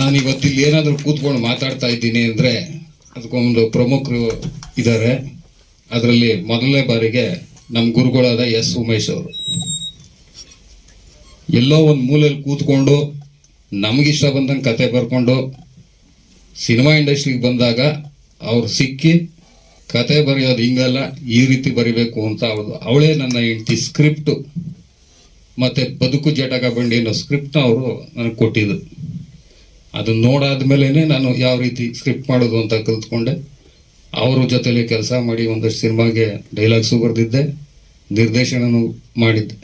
ನಾನು ಇವತ್ತಿಲ್ಲಿ ಏನಾದರೂ ಕೂತ್ಕೊಂಡು ಮಾತಾಡ್ತಾ ಇದ್ದೀನಿ ಅಂದರೆ ಅದಕ್ಕೊಂದು ಪ್ರಮುಖರು ಇದ್ದಾರೆ. ಅದರಲ್ಲಿ ಮೊದಲನೇ ಬಾರಿಗೆ ನಮ್ಮ ಗುರುಗಳಾದ ಎಸ್ ಉಮೇಶ್ ಅವರು. ಎಲ್ಲೋ ಒಂದು ಮೂಲೆಯಲ್ಲಿ ಕೂತ್ಕೊಂಡು ನಮಗಿಷ್ಟ ಬಂದಂಗೆ ಕತೆ ಬರ್ಕೊಂಡು ಸಿನಿಮಾ ಇಂಡಸ್ಟ್ರಿಗೆ ಬಂದಾಗ ಅವ್ರು ಸಿಕ್ಕಿ ಕತೆ ಬರೆಯೋದು ಹಿಂಗಲ್ಲ, ಈ ರೀತಿ ಬರಿಬೇಕು ಅಂತ ಅವಳು ಅವಳೇ ನನ್ನ ಹೆಂಡತಿ ಸ್ಕ್ರಿಪ್ಟು. ಮತ್ತು ಬದುಕು ಜಟಕ ಬಂಡಿ ಅನ್ನೋ ಸ್ಕ್ರಿಪ್ಟ್ನ ಅವರು ನನಗೆ ಕೊಟ್ಟಿದ್ರು. ಅದನ್ನ ನೋಡಾದ್ಮೇಲೆ ನಾನು ಯಾವ ರೀತಿ ಸ್ಕ್ರಿಪ್ಟ್ ಮಾಡೋದು ಅಂತ ಕಲ್ತ್ಕೊಂಡೆ. ಅವರ ಜೊತೆಲಿ ಕೆಲಸ ಮಾಡಿ ಒಂದಷ್ಟು ಸಿನಿಮಾಗೆ ಡೈಲಾಗ್ಸು ಬರೆದಿದ್ದೆ, ನಿರ್ದೇಶನನೂ ಮಾಡಿದ್ದೆ.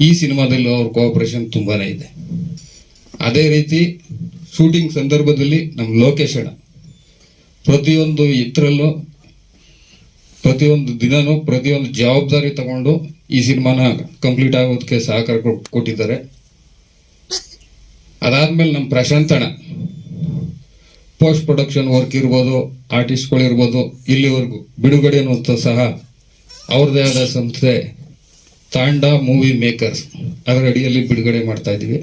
ಈ ಸಿನಿಮಾದಲ್ಲಿ ಅವ್ರ ಕೋಆಪರೇಷನ್ ತುಂಬಾ ಇದೆ. ಅದೇ ರೀತಿ ಶೂಟಿಂಗ್ ಸಂದರ್ಭದಲ್ಲಿ ನಮ್ಮ ಲೋಕೇಶ್ ಅಣ್ಣ. ಪ್ರತಿಯೊಂದು ಇದ್ರಲ್ಲೂ, ಪ್ರತಿಯೊಂದು ದಿನನೂ ಪ್ರತಿಯೊಂದು ಜವಾಬ್ದಾರಿ ತಗೊಂಡು ಈ ಸಿನಿಮಾನ ಕಂಪ್ಲೀಟ್ ಆಗೋದಕ್ಕೆ ಸಹಕಾರ ಕೊಟ್ಟಿದ್ದಾರೆ. ಅದಾದ್ಮೇಲೆ ನಮ್ಮ ಪ್ರಶಾಂತಣ್ಣ ಪೋಸ್ಟ್ ಪ್ರೊಡಕ್ಷನ್ ವರ್ಕ್ ಇರ್ಬೋದು ಆರ್ಟಿಸ್ಟ್ಗಳು ಇರ್ಬೋದು, ಇಲ್ಲಿವರೆಗೂ ಬಿಡುಗಡೆ ಅಂತ ಸಹ ಅವ್ರದ್ದೇ ಆದ ಸಂಸ್ಥೆ ತಾಂಡ ಮೂವಿ ಮೇಕರ್ಸ್ ಅದರ ಅಡಿಯಲ್ಲಿ ಬಿಡುಗಡೆ ಮಾಡ್ತಾ ಇದೀವಿ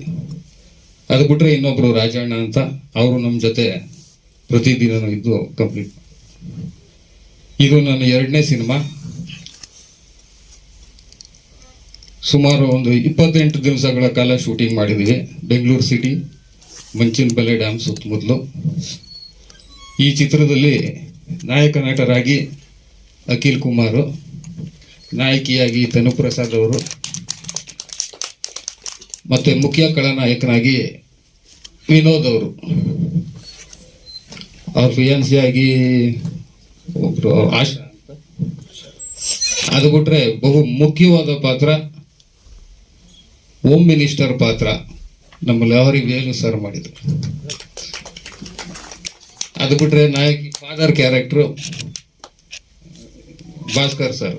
ಅದು ಬಿಟ್ಟರೆ ಇನ್ನೊಬ್ರು ರಾಜಣ್ಣ ಅಂತ ಅವರು ನಮ್ಮ ಜೊತೆ ಪ್ರತಿದಿನ ಇದ್ದು ಕಂಪ್ಲೀಟ್ ಇದು ನನ್ನ ಎರಡನೇ ಸಿನಿಮಾ. ಸುಮಾರು ಒಂದು ಇಪ್ಪತ್ತೆಂಟು ದಿವಸಗಳ ಕಾಲ ಶೂಟಿಂಗ್ ಮಾಡಿದ್ದೀವಿ ಬೆಂಗಳೂರು ಸಿಟಿ, ಮಂಚಿನಬೆಲೆ ಡ್ಯಾಮ್ ಸುತ್ತಮುತ್ತಲು. ಈ ಚಿತ್ರದಲ್ಲಿ ನಾಯಕ ನಟರಾಗಿ ಅಖಿಲ್ ಕುಮಾರ್, ನಾಯಕಿಯಾಗಿ ತನುಪ್ರಸಾದ್ ಅವರು, ಮತ್ತು ಮುಖ್ಯ ಖಳನಾಯಕನಾಗಿ ವಿನೋದ್ ಅವರು. ಅವ್ರ ಫಿಯಾನ್ಸಿಯಾಗಿ ಒಬ್ಬರು ಆಶಾ ಅದು ಬಿಟ್ರೆ ಬಹು ಮುಖ್ಯವಾದ ಪಾತ್ರ ಹೋಮ್ ಮಿನಿಸ್ಟರ್ ಪಾತ್ರ ನಮ್ಮ ಲಾರಿ ವೇಲು ಸರ್ ಮಾಡಿದ್ರು? ಅದು ಬಿಟ್ರೆ ನಾಯಕಿ ಫಾದರ್ ಕ್ಯಾರೆಕ್ಟ್ರು ಭಾಸ್ಕರ್ ಸರ್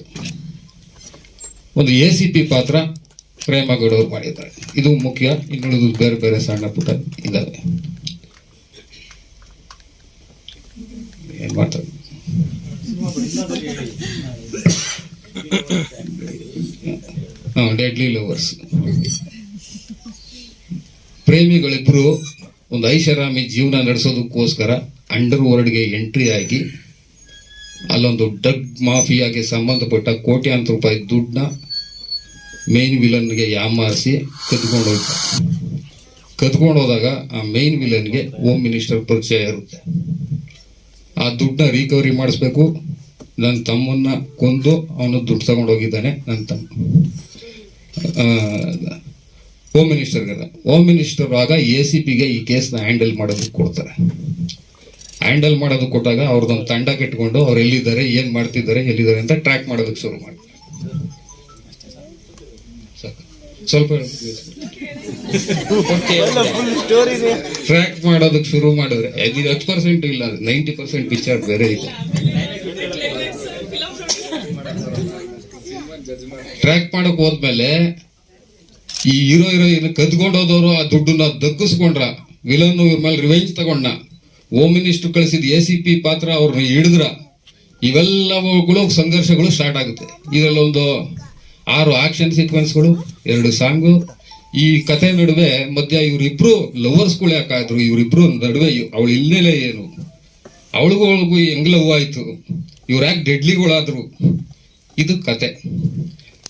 ಒಂದು ಎ ಸಿ ಪಿ ಪಾತ್ರ ಪ್ರೇಮಗೌಡವ್ರು ಮಾಡಿದ್ದಾರೆ. ಇದು ಮುಖ್ಯ, ಇನ್ನುಳಿದು ಬೇರೆ ಬೇರೆ ಸಣ್ಣ ಪುಟ್ಟ ಇದ್ದಾವೆ. ಮಾಡ್ತಾರೆ? ಡೆಡ್ಲಿ ಲವರ್ಸ್ ಪ್ರೇಮಿಗಳಿಬ್ರು ಒಂದು ಐಷಾರಾಮಿ ಜೀವನ ನಡೆಸೋದಕ್ಕೋಸ್ಕರ ಅಂಡರ್ ವರ್ಲ್ಡ್ಗೆ ಎಂಟ್ರಿ ಆಗಿ ಅಲ್ಲೊಂದು ಡಗ್ ಮಾಫಿಯಾಗೆ ಸಂಬಂಧಪಟ್ಟ ಕೋಟ್ಯಾಂತರ ರೂಪಾಯಿ ದುಡ್ಡನ್ನ ಮೇನ್ ವಿಲನ್ಗೆ ಯಾಮಾರಿಸಿ ಕದ್ಕೊಂಡು ಹೋಗ್ತಾರೆ ಕದ್ಕೊಂಡು ಹೋದಾಗ ಆ ಮೇನ್ ವಿಲನ್ಗೆ ಹೋಮ್ ಮಿನಿಸ್ಟರ್ ಪರಿಚಯ ಇರುತ್ತೆ. ಆ ದುಡ್ಡನ್ನ ರಿಕವರಿ ಮಾಡಿಸ್ಬೇಕು. ನನ್ನ ತಮ್ಮನ್ನ ಕೊಂದು ಅವನು ದುಡ್ಡು ತಗೊಂಡು ಹೋಗಿದ್ದಾನೆ ನನ್ನ ತಮ್ಮ. ಹೋಮ್ ಮಿನಿಸ್ಟರ್ಗೆ ಹೋಮ್ ಮಿನಿಸ್ಟರ್ ಆಗ ಎ ಸಿ ಪಿಗೆ ಈ ಕೇಸ್ನ ಹ್ಯಾಂಡಲ್ ಮಾಡೋದಕ್ಕೆ ಕೊಡ್ತಾರೆ. ಹ್ಯಾಂಡಲ್ ಮಾಡೋದಕ್ಕೆ ಕೊಟ್ಟಾಗ ಅವ್ರದ್ದೊಂದು ತಂಡ ಕಟ್ಕೊಂಡು ಅವ್ರು ಎಲ್ಲಿದ್ದಾರೆ ಏನು ಮಾಡ್ತಿದ್ದಾರೆ ಎಲ್ಲಿದ್ದಾರೆ ಅಂತ ಟ್ರ್ಯಾಕ್ ಮಾಡೋದಕ್ಕೆ ಶುರು ಮಾಡಿ. ಸಾಕು. ಸ್ವಲ್ಪ ಟ್ರ್ಯಾಕ್ ಮಾಡೋದಕ್ಕೆ ಶುರು ಮಾಡಿದ್ರೆ ಇದು ಹತ್ತು ಪರ್ಸೆಂಟ್ ಇಲ್ಲ ನೈಂಟಿ ಪರ್ಸೆಂಟ್ ಪಿಕ್ಚರ್ ಬೇರೆ ಇದೆ. ಟ್ರ್ಯಾಕ್ ಮಾಡಕ್ ಹೋದ್ಮೇಲೆ ಈ ಹೀರೋ, ಹೀರೋಯಿನ್ ಕದ್ಕೊಂಡು ಹೋದವರು ಆ ದುಡ್ಡನ್ನ ದಕ್ಕಿಸ್ಕೊಂಡ್ರ ವಿಲನ್ ಇವ್ರ ಮೇಲೆ ರಿವೆಂಜ್ ತಗೊಂಡ ಹೋಮ್ ಮಿನಿಸ್ಟರ್ ಕಳಿಸಿದ ಎ ಸಿ ಪಿ ಪಾತ್ರ ಅವ್ರನ್ನ ಹಿಡಿದ್ರ, ಇವೆಲ್ಲವುಗಳು ಸಂಘರ್ಷಗಳು ಸ್ಟಾರ್ಟ್ ಆಗುತ್ತೆ. ಇದರಲ್ಲಿ ಒಂದು ಆರು ಆಕ್ಷನ್ ಸೀಕ್ವೆನ್ಸ್ಗಳು ಎರಡು ಸಾಂಗು ಈ ಕತೆ ನಡುವೆ ಮಧ್ಯ ಇವರಿಬ್ರು ಲವರ್ಸ್ಗಳು ಯಾಕಾದ್ರು ಇವರಿಬ್ರು ನಡುವೆ ಅವಳು ಇಲ್ಲೇಲೇ ಏನು? ಅವಳಿಗೂ ಅವಳಿಗೂ ಹೆಂಗ್ ಲವ್ ಆಯ್ತು? ಇವ್ರು ಯಾಕೆ ಡೆಡ್ಲಿಗಳಾದ್ರು ಇದು ಕತೆ.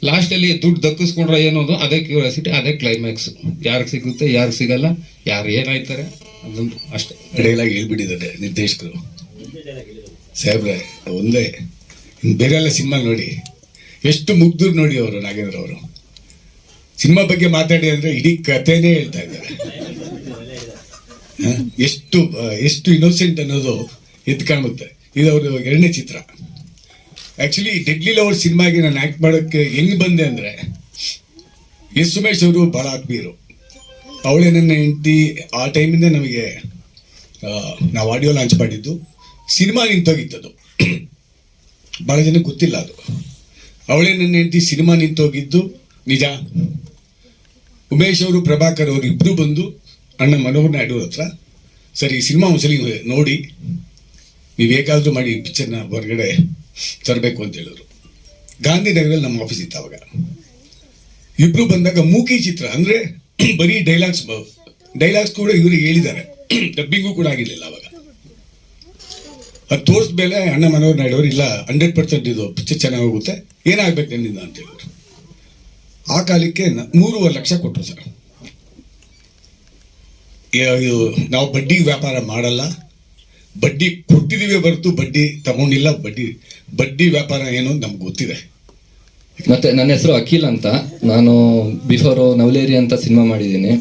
ಲಾಸ್ಟಲ್ಲಿ ದುಡ್ಡು ದಕ್ಕಿಸ್ಕೊಂಡ್ರೆ ಏನೋದು? ಅದೇ ಕ್ಯೂರಿಯಾಸಿಟಿ ಅದೇ ಕ್ಲೈಮ್ಯಾಕ್ಸ್ ಯಾರಿಗೆ ಸಿಗುತ್ತೆ, ಯಾರಿಗೆ ಸಿಗಲ್ಲ, ಯಾರು ಏನಾಯ್ತಾರೆ ಅದೊಂದು ಅಷ್ಟೇ. ಡೈಲಾಗ್ ಹೇಳ್ಬಿಟ್ಟಿದ್ದಾರೆ ನಿರ್ದೇಶಕರು. ಸಾಹೇಬ್ರೆ, ಒಂದೇ ಬೇರೆಲ್ಲ ಸಿನಿಮಾ ನೋಡಿ. ಎಷ್ಟು ಮುಗ್ದ್ರು ನೋಡಿ ಅವರು, ನಾಗೇಂದ್ರ ಅವರು. ಸಿನಿಮಾ ಬಗ್ಗೆ ಮಾತಾಡಿ ಅಂದ್ರೆ ಇಡೀ ಕಥೆನೇ ಹೇಳ್ತಾ ಇದ್ದಾರೆ. ಎಷ್ಟು ಎಷ್ಟು ಇನ್ನೋಸೆಂಟ್ ಅನ್ನೋದು ಎತ್ಕಾಣುತ್ತೆ ಕಾಣುತ್ತೆ. ಇದು ಅವರು ಎರಡನೇ ಚಿತ್ರ. ಆಕ್ಚುಲಿ ಡೆಡ್ಲಿ ಲವರ್ ಸಿನಿಮಾಗೆ ನಾನು ಆಕ್ಟ್ ಮಾಡೋಕ್ಕೆ ಹೆಂಗ್ ಬಂದೆ ಅಂದ್ರೆ, ಎಸ್ ಉಮೇಶ್ ಅವರು ಬಹಳ ಆತ್ಮೀಯರು. ಅವಳೇ ನನ್ನ ಹೆಂಡತಿ, ಆ ಟೈಮಿಂದ ನಮಗೆ ನಾವು ಆಡಿಯೋ ಲಾಂಚ್ ಮಾಡಿದ್ದು. ಸಿನಿಮಾ ನಿಂತೋಗಿತ್ತದು. ಬಹಳ ಜನಕ್ಕೆ ಗೊತ್ತಿಲ್ಲ ಅದು. ಅವಳೇ ನನ್ನ ಹೆಂಡತಿ, ಸಿನಿಮಾ ನಿಂತೋಗಿದ್ದು. ನಿಜ. ಉಮೇಶ್ ಅವರು, ಪ್ರಭಾಕರ್ ಅವರು ಇಬ್ಬರು ಬಂದು ಅಣ್ಣ ಮನೋಹರ್ ನಾಯ್ಡು ಹತ್ರ, ಸರಿ ಸಿನಿಮಾ ಒಂದ್ಸಲಿ ನೋಡಿ. ನೀವು ಬೇಕಾದರೂ ಮಾಡಿ ಪಿಕ್ಚರ್ನ ಹೊರಗಡೆ. ತರಬೇಕು ಅಂತ ಹೇಳಿದ್ರು. ಗಾಂಧಿನಗರಲ್ಲಿ ನಮ್ಮ ಆಫೀಸ್ ಇತ್ತು ಅವಾಗ. ಇಬ್ರು ಬಂದಾಗ ಮೂಕಿ ಚಿತ್ರ, ಅಂದ್ರೆ ಬರೀ ಡೈಲಾಗ್ಸ್ ಡೈಲಾಗ್ಸ್ ಕೂಡ ಇವ್ರಿಗೆ ಹೇಳಿದ್ದಾರೆ. ಡಬ್ಬಿಂಗು ಕೂಡ ಆಗಿರ್ಲಿಲ್ಲ ಅವಾಗ. ಅದು ತೋರಿಸ್ಮೇಲೆ ಅಣ್ಣ ಮನೋಹರ್ ನಾಯ್ಡು ಇಲ್ಲ ಹಂಡ್ರೆಡ್ ಪರ್ಸೆಂಟ್ ಇದು ಪಿಕ್ಚರ್ ಚೆನ್ನಾಗಿ ಹೋಗುತ್ತೆ, ಏನಾಗ್ಬೇಕು ನನ್ನಿಂದ ಅಂತ ಹೇಳಿದ್ರು. ಆ ಕಾಲಕ್ಕೆ ಮೂರುವರೆ ಲಕ್ಷ ಕೊಟ್ಟರು ಸರ್. ಇದು, ನಾವು ಬಡ್ಡಿ ವ್ಯಾಪಾರ ಮಾಡಲ್ಲ ಬಡ್ಡಿ ಕೊಟ್ಟಿದ್ದೀವಿ ಬರ್ತು ಬಡ್ಡಿ ತಗೊಂಡಿಲ್ಲ, ಬಡ್ಡಿ ಬಡ್ಡಿ ವ್ಯಾಪಾರ ಏನು ನಮ್ಗೆ ಗೊತ್ತಿದೆ. ಮತ್ತೆ ನನ್ನ ಹೆಸರು ಅಖಿಲ್ ಅಂತ. ನಾನು ಬಿಫೋರ್ ನವಲೇರಿ ಅಂತ ಸಿನಿಮಾ ಮಾಡಿದ್ದೀನಿ.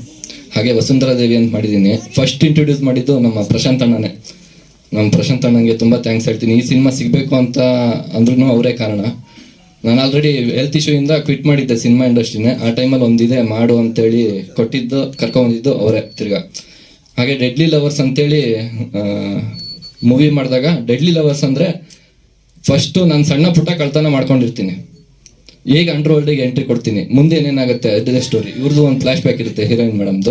ಹಾಗೆ ವಸುಂಧರಾ ದೇವಿ ಅಂತ ಮಾಡಿದ್ದೀನಿ. ಫಸ್ಟ್ ಇಂಟ್ರೊಡ್ಯೂಸ್ ಮಾಡಿದ್ದು ನಮ್ಮ ಪ್ರಶಾಂತ್ ಅಣ್ಣನೇ. ನಮ್ಮ ಪ್ರಶಾಂತ್ ಅಣ್ಣಂಗೆ ತುಂಬ ಥ್ಯಾಂಕ್ಸ್ ಹೇಳ್ತೀನಿ. ಈ ಸಿನಿಮಾ ಸಿಗಬೇಕು ಅಂತ ಅಂದ್ರೂ ಅವರೇ ಕಾರಣ. ನಾನು ಆಲ್ರೆಡಿ ಹೆಲ್ತ್ ಇಶ್ಯೂಯಿಂದ ಕ್ವಿಟ್ ಮಾಡಿದ್ದೆ ಸಿನಿಮಾ ಇಂಡಸ್ಟ್ರಿನೇ ಆ ಟೈಮಲ್ಲಿ ಒಂದಿದೆ, ಮಾಡು ಅಂತೇಳಿ ಕೊಟ್ಟಿದ್ದು ಕರ್ಕೊಂಡಿದ್ದು ಅವರೇ ತಿರ್ಗಾ. ಹಾಗೆ ಡೆಡ್ಲಿ ಲವರ್ಸ್ ಅಂತೇಳಿ ಮೂವಿ ಮಾಡಿದಾಗ ಡೆಡ್ಲಿ ಲವರ್ಸ್ ಅಂದರೆ ಫಸ್ಟು ನಾನು ಸಣ್ಣ ಪುಟ್ಟ ಕಳ್ತನ ಮಾಡ್ಕೊಂಡಿರ್ತೀನಿ. ಈಗ ಅಂಡರ್ ವರ್ಲ್ಡಿಗೆ ಎಂಟ್ರಿ ಕೊಡ್ತೀನಿ. ಮುಂದೆ ಏನೇನಾಗುತ್ತೆ? ಅದೇ ಸ್ಟೋರಿ ಇವ್ರದ್ದು ಒಂದು ಫ್ಲಾಶ್ ಬ್ಯಾಕ್ ಇರುತ್ತೆ ಹೀರೋಯಿನ್ ಮೇಡಮ್ದು.